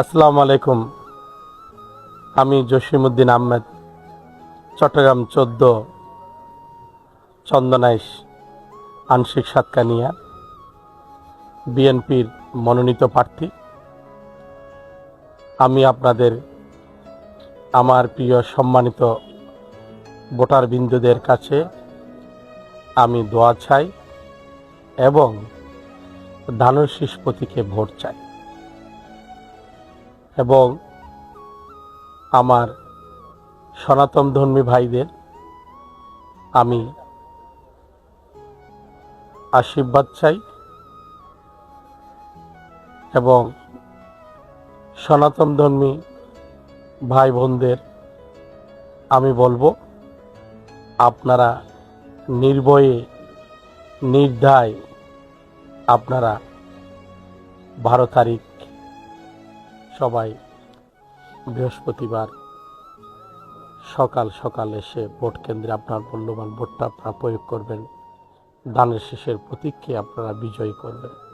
আসসালামু আলাইকুম। আমি জসিমউদ্দিন আহমেদ, চট্টগ্রাম চোদ্দ, চন্দনাইশ, আংশিক সাতকানিয়া, বিএনপির মনোনীত প্রার্থী। আমি আপনাদের আমার প্রিয় সম্মানিত ভোটার বিন্দুদের কাছে আমি দোয়া চাই এবং ধানের শীষ প্রতীকে ভোট চাই। এবং আমার সনাতন ধর্মী ভাইদের আমি আশীর্বাদ চাই এবং সনাতন ধর্মী ভাই বোনদের আমি বলব, আপনারা নির্ভয়ে, নির্ধায় আপনারা বারো তারিখ সবাই বৃহস্পতিবার সকাল সকাল এসে ভোট কেন্দ্রে আপনার মূল্যবান ভোটটা আপনারা প্রয়োগ করবেন। দানের শেষের প্রতীককে আপনারা বিজয়ী করবেন।